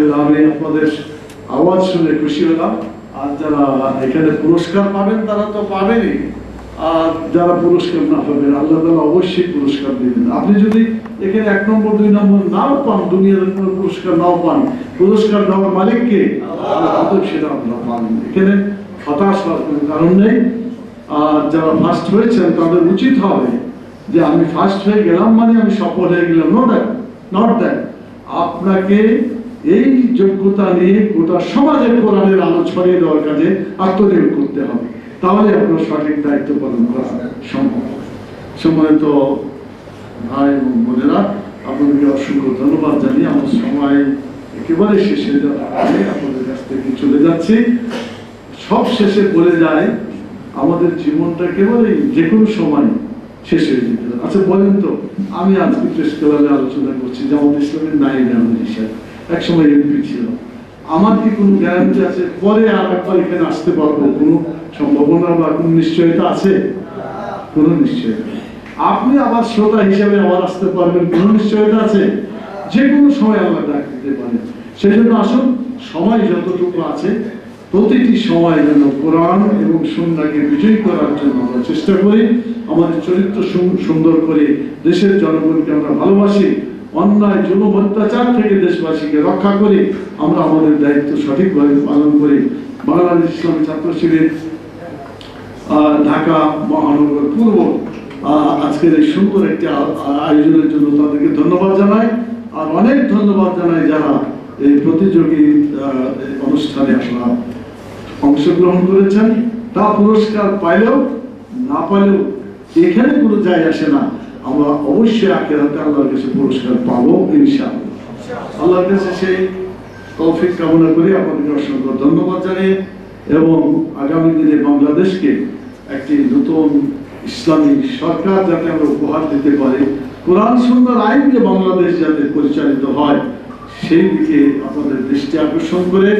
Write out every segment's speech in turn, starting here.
আলহামদুলিল্লাহ, আমি আপনাদের আওয়াজ শুনে খুশি হলাম। আর যারা এখানে পুরস্কার পাবেন, তারা তো পাবেনই। আর যারা পুরস্কার না পাবেন, আল্লাহ তালা অবশ্যই পুরস্কার দিবেন। আপনি যদি এখানে এক নম্বর, দুই নম্বর নাও পান, দুনিয়ার কোনো পুরস্কার নাও পান, পুরস্কার দেওয়ার মালিককে সেটা আপনারা পাবেন এখানে হতাশ হওয়ার কারণ নেই। আর যারা ফার্স্ট হয়েছেন, তাদের উচিত হবে যে আমি ফার্স্ট হয়ে গেলাম মানে আমি সফল হয়ে গেলাম। নো দ্যাট নট দ্যাট আপনাকে এই যোগ্যতা নিয়ে গোটা সমাজে কোরআনের আলো ছড়িয়ে দেওয়ার কাজে আত্মনিয়োগ করতে হবে। তাহলে আপনার সঠিক দায়িত্ব পালন করা সম্ভব। সম্মানিত ভাই এবং বোনেরা, আপনাদেরকে অসংখ্য ধন্যবাদ জানিয়ে আমার সময় একেবারে শেষে আপনাদের কাছ থেকে চলে যাচ্ছি। সব শেষে বলে যায়, আমাদের জীবনটা কেবলই যে কোনো সময় শেষ হয়ে যেতে আচ্ছা বলেন তো, আমি আজকে প্রেস ক্লাবে আলোচনা করছি জামাত ইসলামের নাই আহমদ হিসাব। এক সময় এমপি ছিল। আমার কি কোনো গ্যারান্টি আছে? পরে আর একবার এখানে আসতে পারব? কোনো সম্ভাবনা বা কোনো নিশ্চয়তা আছে? কোনো নিশ্চয়তা। আপনি আবার শ্রোতা হিসেবে আবার আসতে পারবেন। কোনো নিশ্চয়তা আছে? যে কোনো সময় আমরা ডাক দিতে পারেন সেই জন্য আসুন, সময় যতটুকু আছে, প্রতিটি সময় যেন কোরআন এবং সুন্নাকে বিজয়ী করার জন্য আমরা চেষ্টা করি। আমাদের চরিত্র সুন্দর করে দেশের জনগণকে আমরা ভালোবাসি। অন্যায়, জুলুম, অত্যাচার থেকে দেশবাসীকে রক্ষা করি আমরা আমাদের দায়িত্ব সঠিকভাবে পালন করি। বাংলাদেশ ইসলামী ছাত্র শিবির ঢাকা মহানগর পূর্ব আজকের এই সুন্দর একটি আয়োজনের জন্য তাদেরকে ধন্যবাদ জানাই। আর অনেক ধন্যবাদ জানাই যারা এই প্রতিযোগী অনুষ্ঠানে আসলে অংশগ্রহণ করেছেন। তা পুরস্কার পাইলেও, না পাইলেও এখানে কোনো যায় আসে না। আমরা অবশ্যই আখেরাতে আল্লাহর কাছে পুরস্কার পাবো, ইনশাআল্লাহ। আল্লাহর কাছে সেই তৌফিক কামনা করি আপনাদের অসংখ্য ধন্যবাদ জানিয়ে এবং আগামী দিনে বাংলাদেশকে একটি নতুন ইসলামিক সরকার যাতে আমরা উপহার দিতে পারি, কোরআন সুন্দর আইনকে বাংলাদেশ যাতে পরিচালিত হয়, সেই দিকে আপনাদের দৃষ্টি আকর্ষণ করে,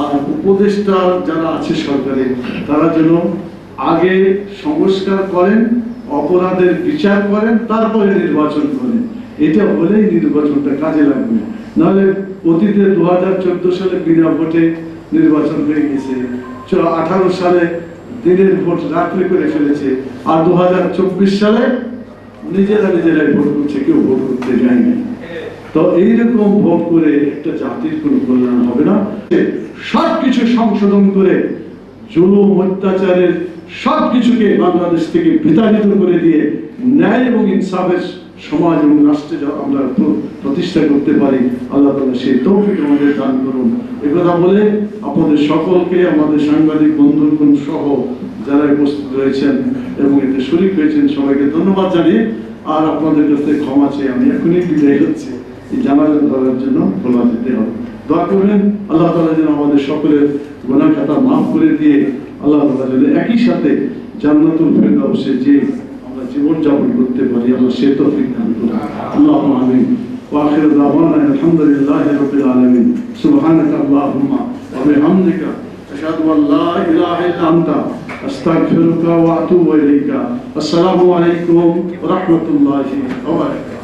আর উপদেষ্টা যারা আছে সরকারে, তারা যেন আগে সংস্কার করেন অপরাধের বিচার করেন, তারপরে নির্বাচন করেন। এটা হলেই নির্বাচনটা কাজে লাগবে। নাহলে অতীতে দু হাজার চোদ্দ সালে বিনা ভোটে নির্বাচন হয়ে গেছে। আঠারো সালে দিনের ভোট রাত্রে করে ফেলেছে। আর দু হাজার চব্বিশ সালে নিজেরা নিজেরাই ভোট করছে, কেউ ভোট করতে যায়নি তো এইরকম ভোট করে একটা জাতির কোনো কল্যাণ হবে না। সব কিছু সংশোধন করে জুলুম, অত্যাচারের সব কিছুকে বাংলাদেশ থেকে বিতাড়িত করে দিয়ে ন্যায় এবং ইনসাফের সমাজ এবং রাষ্ট্রে আমরা প্রতিষ্ঠা করতে পারি, আল্লাহ তালা সেই তৌফিক আমাদের দান করুন। একথা বলে আপনাদের সকলকে, আমাদের সাংবাদিক, বন্ধুগণ সহ যারা উপস্থিত রয়েছেন এবং এতে শরিক হয়েছেন, সবাইকে ধন্যবাদ জানিয়ে আর আপনাদের কাছ ক্ষমা চেয়ে আমি এখনই বিদায় হচ্ছি। এই জানাজা ধরার জন্য খোলা দিতে হবে। দোয়া করবেন, আল্লাহ তালা যেন আমাদের সকলের গুনাহ খাতা মাফ করে দিয়ে আল্লাহ তালা যেন একই সাথে জান্নাতুল ফেরদাউসে যে আমরা জীবন যাপন করতে পারি আল্লাহ সে তৌফিক দান করুন আল্লাহ আমিন واخر دعوانا الحمد لله رب العالمين سبحانك اللهم وبحمدك اشهد ان لا اله الا انت استغفرك واتوب اليك السلام عليكم ورحمه الله وبركاته